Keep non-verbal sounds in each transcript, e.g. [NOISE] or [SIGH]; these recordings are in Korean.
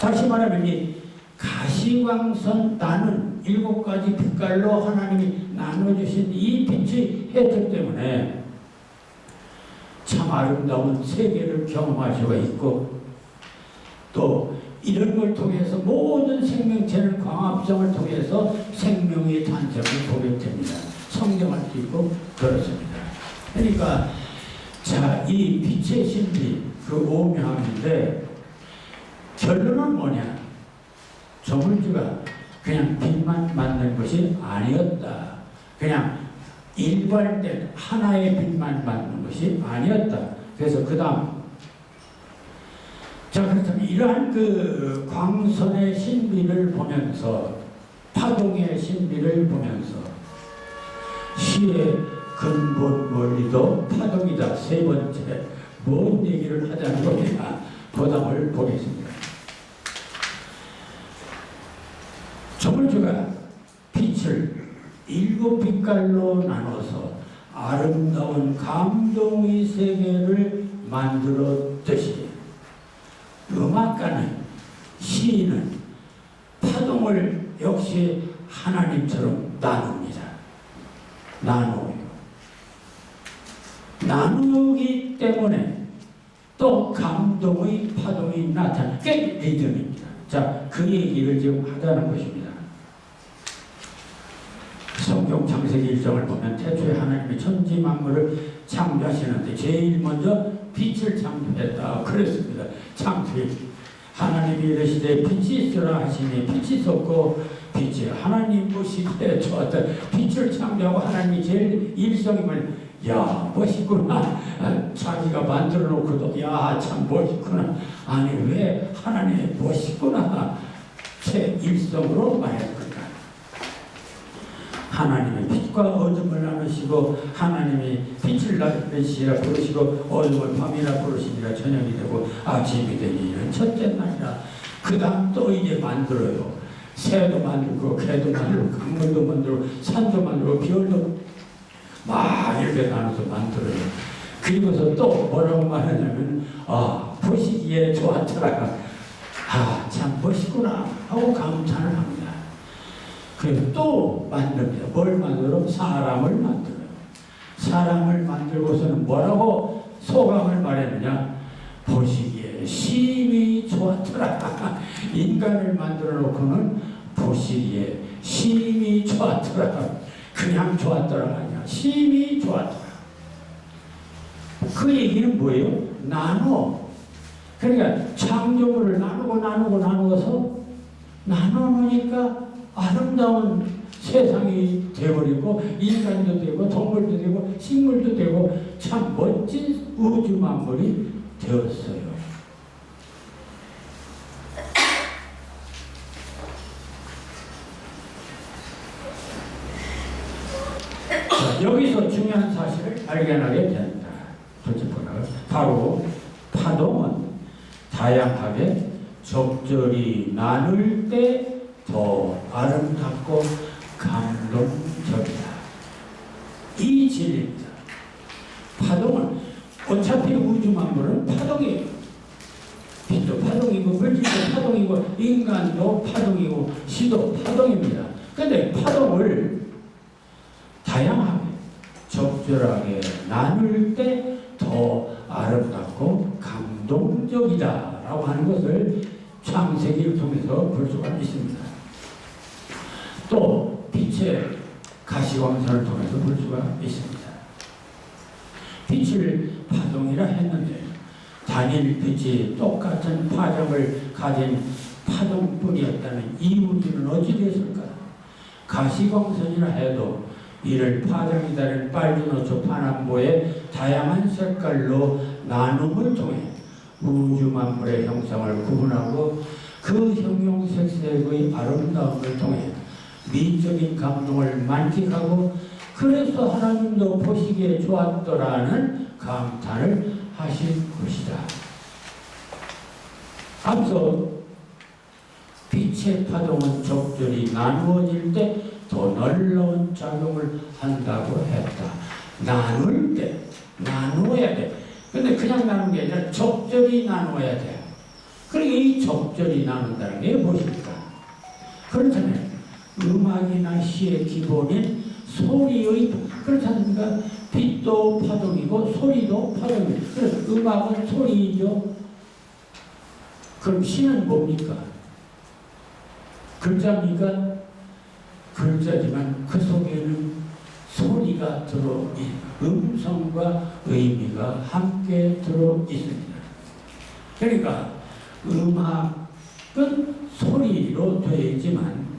다시 말하면 이 가시광선 나는 일곱 가지 빛깔로 하나님이 나눠주신 이 빛의 혜택 때문에 참 아름다운 세계를 경험할 수가 있고 또 이런 걸 통해서 모든 생명체는 광합성을 통해서 생명의 탄생을 보게 됩니다. 성경할 수 있고 그렇습니다. 그러니까 자, 이 빛의 신비 그 오묘함인데 결론은 뭐냐? 조물주가 그냥 빛만 만든 것이 아니었다. 그냥 일괄된 하나의 빛만 만든 것이 아니었다. 그래서 그 다음 자 그렇다면 이러한 그 광선의 신비를 보면서 파동의 신비를 보면서 시의 근본 원리도 파동이다. 세 번째 뭔 얘기를 하자는 겁니다. 보담을 보겠습니다. 조물주가 빛을 일곱 빛깔로 나눠서 아름다운 감동의 세계를 만들었듯이 음악가는 시인은 파동을 역시 하나님처럼 나눕니다. 나누어요. 나누기 때문에 또 감동의 파동이 나타나는 게 리듬입니다. 자, 그 얘기를 지금 하자는 것입니다. 성경 창세기 1장을 보면 태초에 하나님이 천지 만물을 창조하시는데 제일 먼저 빛을 창조했다. 그랬습니다. 창세기. 하나님이 이르시되 빛이 있으라 하시니 빛이 있었고 빛이 하나님 보시기에 좋았다. 빛을 창조하고 하나님이 제일 일성임을 야 멋있구나. 아, 자기가 만들어 놓고도 야 참 멋있구나. 아니 왜 하나님의 멋있구나. 제 일성으로 말했을까 하나님의 빛과 어둠을 나누시고 하나님이 빛을 낮은 시라 부르시고 어둠을 밤이라 부르시니라 저녁이 되고 아침이 되니 이는 첫째 날이라. 그 다음 또 이제 만들어요. 새도 만들고 개도 만들고 강물도 만들고 산도 만들고 비올도 막 이렇게 나눠서 만들어요. 그리고서 또 뭐라고 말하냐면 아 보시기에 좋았더라. 아참 멋있구나 하고 감탄을 합니다 그래서 또 만듭니다. 뭘 만들어? 사람을 만들어요. 사람을 만들고서는 뭐라고 소감을 말했느냐? 보시기에 심히 좋았더라. [LAUGHS] 인간을 만들어 놓고는 보시기에 심히 좋았더라. 그냥 좋았더라가 아니야. 심히 좋았더라. 그 얘기는 뭐예요? 나눠. 그러니까 창조물을 나누고 나누고 나누어서 나눠 놓으니까 아름다운 세상이 되어버리고 인간도 되고 동물도 되고 식물도 되고 참 멋진 우주 만물이 되었어요. 자, 여기서 중요한 사실을 발견하게 된다. 둘째 번호 바로 파동은 다양하게 적절히 나눌 때 더 아름답고 감동적이다. 이 진리입니다. 파동은 어차피 우주 만물은 파동이에요. 빛도 파동이고 물질도 파동이고 인간도 파동이고 시도 파동입니다. 근데 파동을 다양하게 적절하게 나눌 때 더 아름답고 감동적이다라고 하는 것을 창세기를 통해서 볼 수가 있습니다. 또 빛의 가시광선을 통해서 볼 수가 있습니다. 빛을 파동이라 했는데 단일 빛이 똑같은 파장을 가진 파동뿐이었다는 이 우주는 어찌 됐을까? 가시광선이라 해도 이를 파장이 다른 빨주노초 파남보의 다양한 색깔로 나눔을 통해 우주 만물의 형상을 구분하고 그 형용색색의 아름다움을 통해 미적인 감동을 만끽하고 그래서 하나님도 보시기에 좋았더라는 감탄을 하신 것이다. 앞서 빛의 파동은 적절히 나누어질 때 더 놀라운 작용을 한다고 했다. 나눌 때, 나누어야 돼. 근데 그냥 나누는 게 아니라 적절히 나누어야 돼. 그러니까 이 적절히 나눈다는 게 무엇입니까? 그렇다면 음악이나 시의 기본인 소리의 그렇지 않습니까? 빛도 파동이고 소리도 파동이고 그래서 음악은 소리이죠. 그럼 시는 뭡니까? 글자입니까? 글자지만 그 속에는 소리가 들어 음성과 의미가 함께 들어 있습니다. 그러니까 음악은 소리로 되어 있지만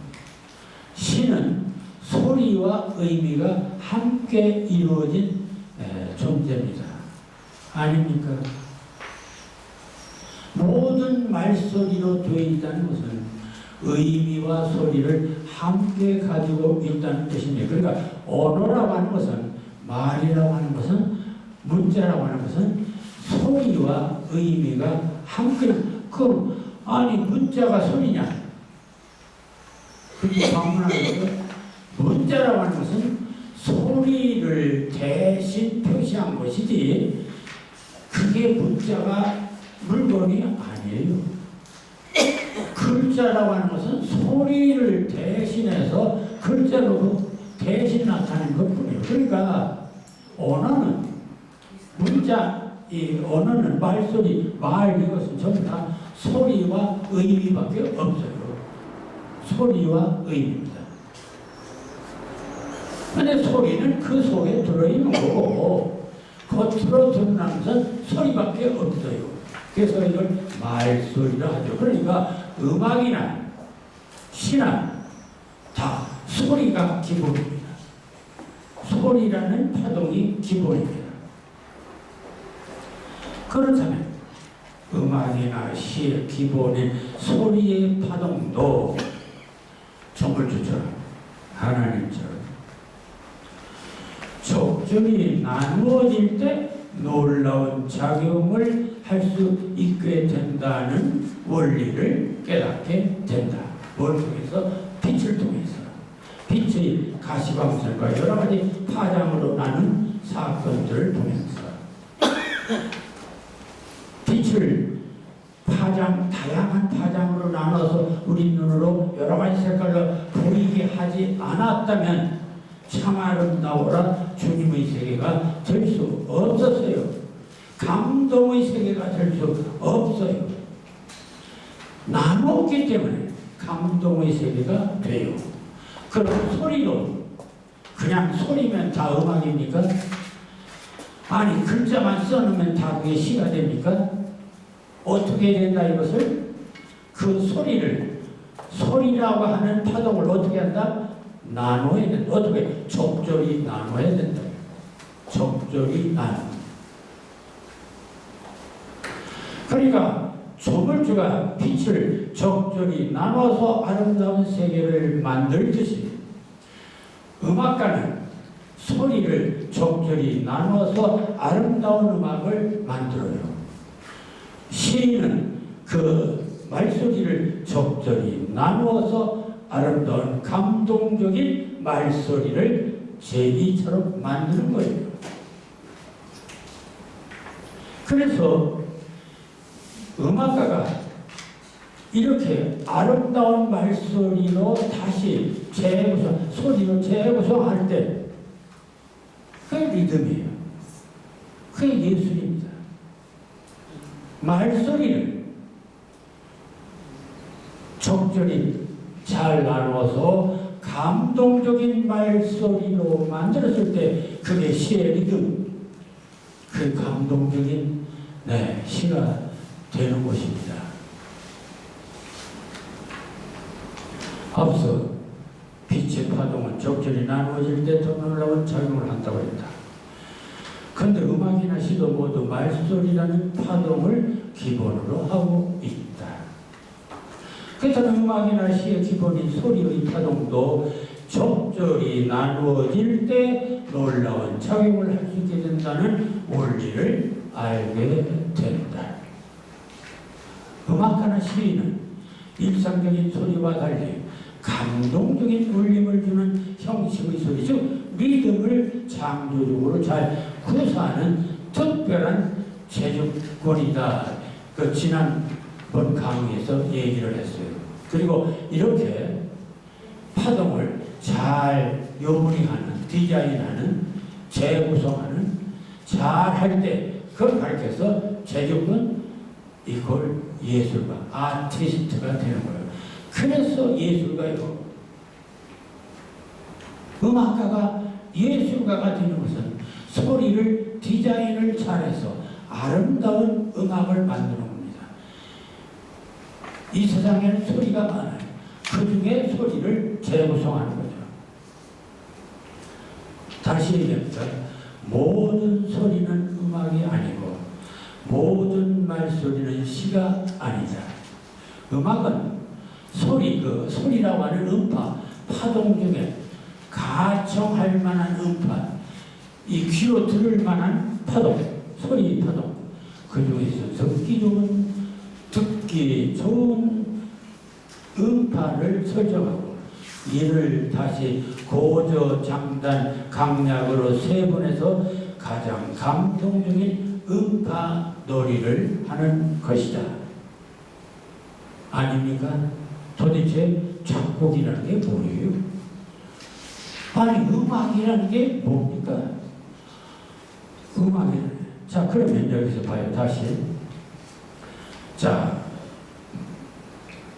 시는 소리와 의미가 함께 이루어진 에, 존재입니다. 아닙니까? 모든 말소리로 되어 있다는 것은 의미와 소리를 함께 가지고 있다는 뜻입니다. 그러니까 언어라고 하는 것은 말이라고 하는 것은 문자라고 하는 것은 소리와 의미가 함께 그 아니 문자가 소리냐? 그게 방문하는 거 문자라고 하는 것은 소리를 대신 표시한 것이지 그게 문자가 물건이 아니에요. 글자라고 하는 것은 소리를 대신해서 글자로 대신 나타내는 것 뿐이에요. 그러니까 언어는 문자, 이 언어는 말소리, 말 이것은 전부 다 소리와 의미밖에 없어요. 소리와 의미입니다. 근데 소리는 그 속에 들어있는 거고 겉으로 드러나는 것은 소리밖에 없어요. 그래서 이걸 말소리라 하죠. 그러니까 음악이나 시나 다 소리가 기본입니다. 소리라는 파동이 기본입니다. 그렇다면 음악이나 시의 기본인 소리의 파동도 정글주처럼 하나님처럼 적절히 나누어질 때 놀라운 작용을 할 수 있게 된다는 원리를 깨닫게 된다. 뭘 통해서? 빛을 통해서. 빛의 가시광선과 여러 가지 파장으로 나눈 사건들을 보면서 빛을 파장, 다양한 파장으로 나눠서 우리 눈으로 여러 가지 색깔로 보이게 하지 않았다면 참 아름다워라 주님의 세계가 될 수 없었어요. 감동의 세계가 될 수 없어요. 나눴기 때문에 감동의 세계가 돼요. 그럼 소리도 그냥 소리면 다 음악입니까? 아니 글자만 써놓으면 다 그게 시가 됩니까? 어떻게 된다 이것을? 그 소리를 소리라고 하는 파동을 어떻게 한다? 나눠야 된다. 어떻게? 적절히 나눠야 된다. 적절히 나눠. 그러니까 조물주가 빛을 적절히 나눠서 아름다운 세계를 만들듯이 음악가는 소리를 적절히 나눠서 아름다운 음악을 만들어요. 시인은 그 말소리를 적절히 나누어서 아름다운 감동적인 말소리를 제비처럼 만드는 거예요. 그래서 음악가가 이렇게 아름다운 말소리로 다시 재구성, 소리로 재구성할 때 그게 리듬이에요. 그게 예술입니다. 말소리를 적절히 잘 나누어서 감동적인 말소리로 만들었을 때 그게 시의 리듬, 그 감동적인 네, 시가 되는 것입니다. 앞서 빛의 파동은 적절히 나누어질 때 더 놀라운 작용을 한다고 했다. 그런데 음악이나 시도 모두 말소리라는 파동을 기본으로 하고 있다. 그렇다면 음악이나 시의 기본인 소리의 파동도 적절히 나누어질 때 놀라운 작용을 할 수 있게 된다는 원리를 알게 된다. 음악가나 시인은 일상적인 소리와 달리 감동적인 울림을 주는 형식의 소리, 즉 리듬을 창조적으로 잘 구사하는 특별한 제주권이다. 그 지난 번 강의에서 얘기를 했어요. 그리고 이렇게 파동을 잘 요리하는, 디자인하는, 재구성하는, 잘 할 때, 그걸 가르쳐서 제격은 이걸 예술가, 아티스트가 되는 거예요. 그래서 예술가예요. 음악가가 예술가가 되는 것은 소리를 디자인을 잘해서 아름다운 음악을 만드는. 이 세상에는 소리가 많아요. 그 중에 소리를 재구성하는 거죠. 다시 얘기합니다. 모든 소리는 음악이 아니고 모든 말소리는 시가 아니다. 음악은 소리, 그 소리라고 하는 음파, 파동 중에 가청할 만한 음파, 이 귀로 들을 만한 파동, 소리 파동, 그 중에서 듣기 좋은, 듣기 좋은 음파를 설정하고 이를 다시 고저, 장단, 강약으로 세분해서 가장 감동적인 음파 놀이를 하는 것이다. 아닙니까? 도대체 작곡이라는 게 뭐예요? 아니 음악이라는 게 뭡니까? 음악이 자 그러면 여기서 봐요 다시 자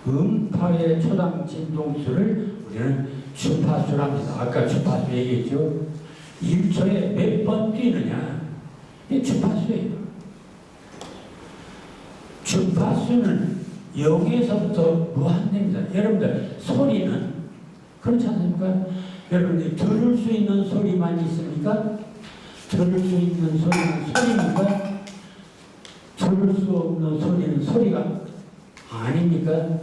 음파의 초당 진동수를 우리는 주파수랍니다 아까 주파수 얘기했죠 1초에 몇 번 뛰느냐 이 주파수예요 주파수는 0에서부터 무한대입니다 여러분들 소리는 그렇지 않습니까? 여러분들이 들을 수 있는 소리만 있습니까? 들을 수 있는 소리는 소리입니까? 들을 수 없는 소리는 소리가 아닙니까?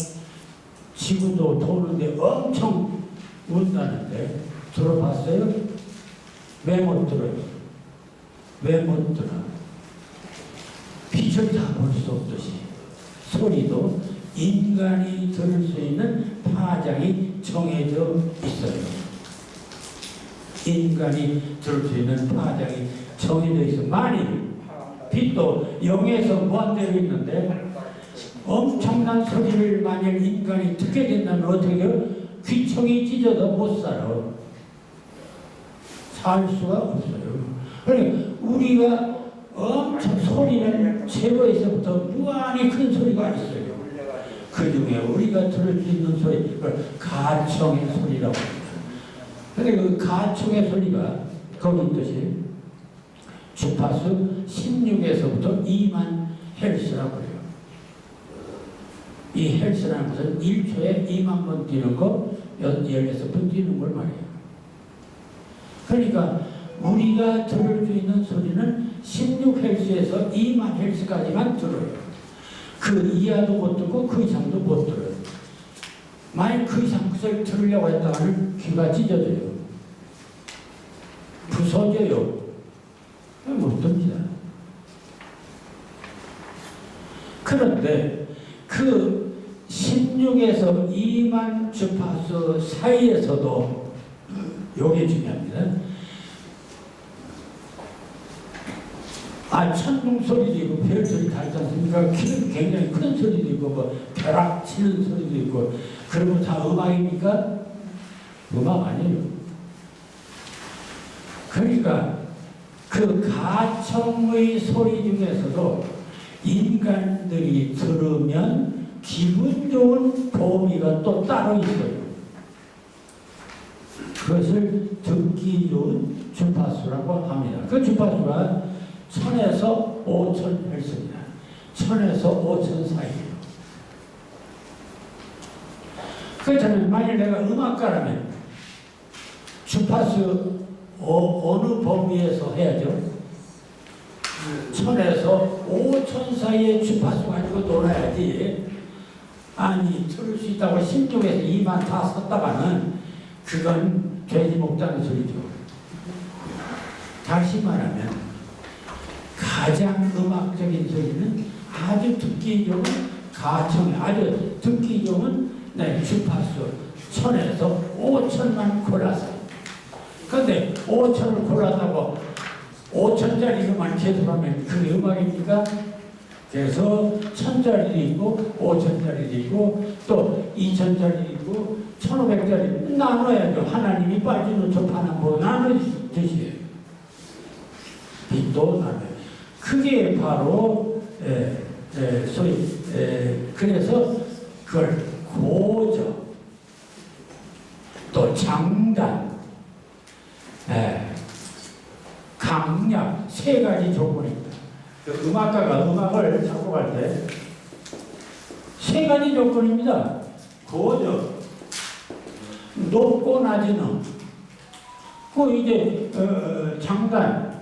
지구도 도는데 엄청 운다는데 들어봤어요? 왜 못 들어요? 왜 못 들어? 빛을 다 볼 수 없듯이 소리도 인간이 들을 수 있는 파장이 정해져 있어요. 인간이 들을 수 있는 파장이 정해져 있어. 만일 빛도 0에서 무한대로 있는데 엄청난 소리를 만약 인간이 듣게 된다면 어떻게 해요? 귀청이 찢어도 못 살아. 살 수가 없어요. 그러니까 우리가 엄청 소리는 제로에서부터 무한히 큰 소리가 있어요. 그 중에 우리가 들을 수 있는 소리, 그걸 가청의 소리라고 합니다. 근데 그 가청의 소리가 거기 있듯이 주파수 16에서부터 2만 헬스라고 그래요. 이 헬스라는 것은 1초에 2만 번 뛰는 거, 16번 뛰는 걸 말해요. 그러니까 우리가 들을 수 있는 소리는 16헬스에서 2만 헬스까지만 들어요. 그 이하도 못 듣고 그 이상도 못 들어요. 만약 그 이상 소리 들으려고 했다가는 귀가 찢어져요. 부서져요. 못 듭니다. 그런데 그 16에서 2만 주파수 사이에서도 요게 중요합니다. 아, 천둥 소리도 있고, 별 소리 다 있지 않습니까? 큰, 굉장히 큰 소리도 있고, 뭐, 벼락 치는 소리도 있고, 거다 음악입니까? 음악 아니에요. 그러니까, 그 가청의 소리 중에서도 인간들이 들으면 기분 좋은 도미가 또 따로 있어요. 그것을 듣기 좋은 주파수라고 합니다. 그 주파수가 천에서 오천 헬스입니다. 천에서 오천 사이에요. 그렇다면 만일 내가 음악가라면 주파수 어, 어느 범위에서 해야죠? 천에서 오천 사이의 주파수 가지고 놀아야지. 아니 들을 수 있다고 16에서 2만 다 섰다가는 그건 돼지 먹자는 소리죠. 다시 말하면 가장 음악적인 소리는 아주 듣기 좋은 가청, 아주 듣기 좋은 네, 주파수 천에서 오천만 골라서. 근데 오천을 골랐다고 오천짜리로만 계속하면 그게 음악입니까? 그래서 천짜리도 있고 오천짜리도 있고 또 이천짜리도 있고 천오백짜리 나눠야죠. 하나님이 빠지는 저 파는 거 나눠 드시요 빚도 나눠요. 그게 바로 에, 에, 소위 에, 그래서 그걸 고저 또 장단 에, 강약 세 가지 조건입니다. 그 음악가가 음악을 작곡할 때 세 가지 조건입니다. 고저 높고 낮은 음. 그 이제 어, 장단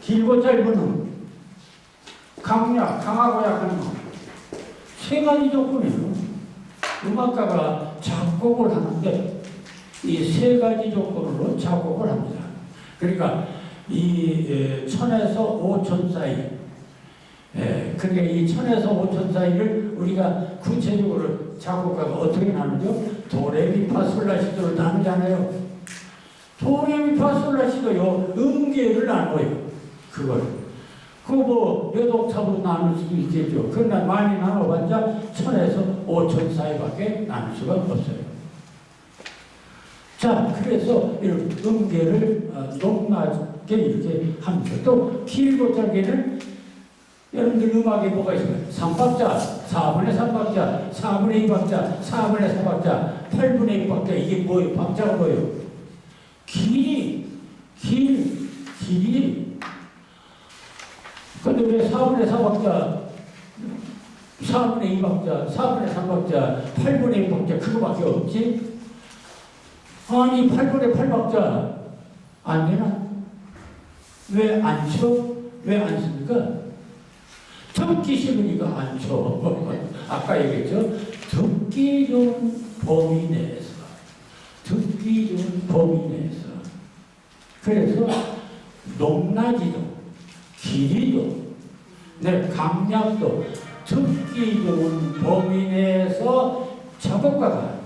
길고 짧은 음. 강약 강하고 약한 음. 세 가지 조건이에요. 음악가가 작곡을 하는데 이 세 가지 조건으로 작곡을 합니다. 그러니까 이 에, 천에서 오천 사이, 예, 그러니까 이 천에서 오천 사이를 우리가 구체적으로 작곡가가 어떻게 나누죠? 도레미파솔라시도를 나누잖아요. 도레미파솔라시도 요 음계를 나눠요. 그걸. 그뭐 옥탑으로 나눌 수도 있겠죠. 그러나 많이 나눠봤자 천에서 오천 사이밖에 나눌 수가 없어요. 자, 그래서 이런 음계를 어, 높낮게 이렇게 합니다. 또 길고 짧게는 여러분들 음악에 뭐가 있어요? 3박자, 4분의 3박자, 4분의 2박자, 4분의 4박자, 8분의 2박자 이게 뭐예요? 박자가 뭐예요? 길이, 길, 길이. 근데 왜 4분의 4박자, 4분의 2박자, 4분의 3박자, 8분의 2박자 그거밖에 없지? 아니 8분의 8박자 안 되나? 왜 안 쳐? 왜 안 씁니까? 듣기 싫으니까 안 쳐. [LAUGHS] 아까 얘기했죠? 듣기 좋은 범위 내에서 듣기 좋은 범위 내에서 그래서 높낮이도 길이도 내 강약도 듣기 좋은 범위 내에서 작곡가가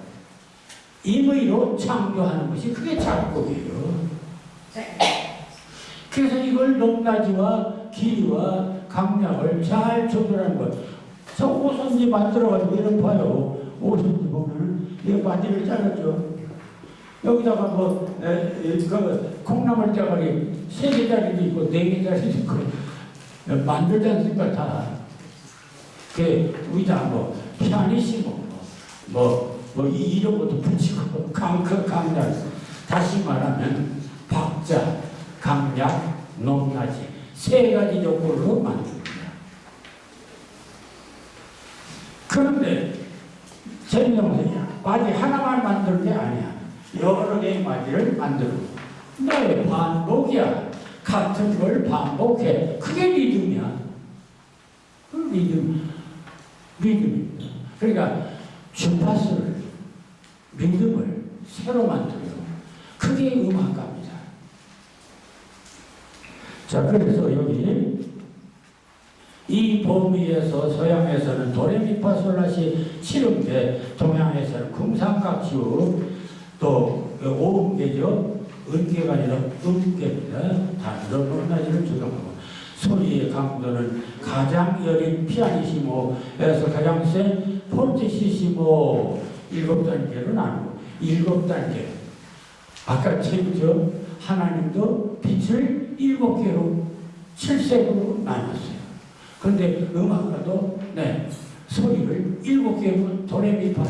임의로 창조하는 것이 그게 작곡이에요. 그래서 이걸 높낮이와 길이와 강약을 잘 조절하는 것. 저 오선지 만들어가지고 이런 봐요. 오선지 보면은 이 바지를 잘랐죠. 여기다가 뭐, 에, 에, 그, 콩나물 짜가리 세 개짜리도 있고 네 개짜리도 있고 만들지 않습니까 다. 그 의자 뭐 피아니시모 뭐, 뭐 이- 이런 것도 붙이고 강그 강약 다시 말하면 박자 강약 높낮이 세 가지 조건으로 만듭니다. 그런데 전명선이야 바지 하나만 만드는 게 아니야. 여러 개의 바지를 만들고 너의 반복이야. 같은 걸 반복해. 그게 리듬이야. 그 리듬, 리듬입니다. 그러니까 주파수를, 리듬을 새로 만들어요. 그게 음악가입니다. 자, 그래서 여기 이 범위에서 서양에서는 도레미파솔라시 칠음계, 동양에서는 금상각시우, 또 오음계죠. 은계가 아니라 음계입니다. 단으로 높낮이를 조정하고 소리의 강도는 가장 여린 피아니시모에서 가장 센 폰티시시모 일곱 단계로 나누고 일곱 단계 아까 책이죠. 하나님도 빛을 일곱 개로 칠색으로 나눴어요. 그런데 음악가도 네 소리를 일곱 개로 도레미파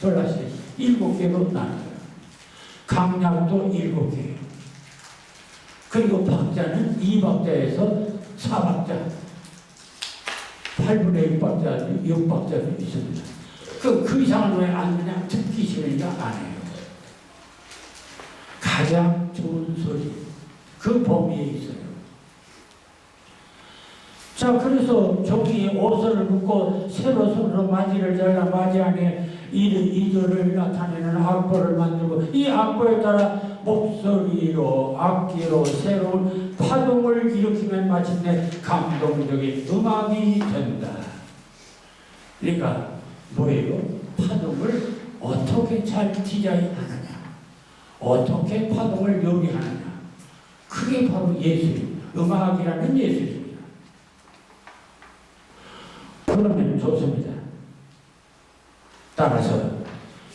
솔라시 일곱 개로 나눠요. 강약도 일곱 개. 그리고 박자는 이 박자에서 사 박자, 8분의 1박자, 6박자도 있습니다. 그, 그 이상은 왜 안 그냥 듣기 싫으니까 안 해요. 가장 좋은 소리, 그 범위에 있어요. 자, 그래서 종이에 옷을 묶고 새로 손으로 마지를 잘라 마지 안에 이들, 이들을 나타내는 악보를 만들고 이 악보에 따라 목소리로 악기로 새로운 파동을 일으키면 마침내 감동적인 음악이 된다. 그러니까 뭐예요? 파동을 어떻게 잘 디자인하느냐, 어떻게 파동을 요리하느냐. 그게 바로 예술입니다. 음악이라는 예술입니다. 그러면 좋습니다. 따라서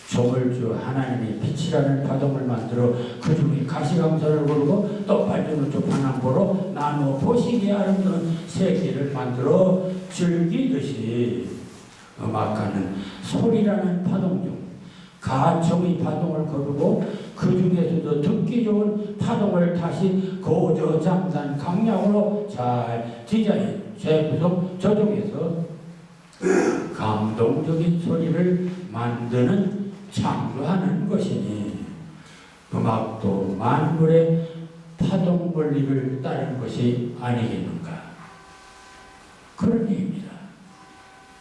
조물주 하나님이 빛이라는 파동을 만들어 그 중에 가시광선을 고르고 또 밝은 우주 반항보로 나누어 보시기 아름다운 세계를 만들어 즐기듯이 음악가는 소리라는 파동 중 가총의 파동을 거르고 그 중에서도 듣기 좋은 파동을 다시 고저 장단 강약으로 잘 디자인, 재구성, 조정해서 감동적인 소리를 만드는 창조하는 것이니 음악도 만물의 파동 원리를 따르는 것이 아니겠는가. 그러니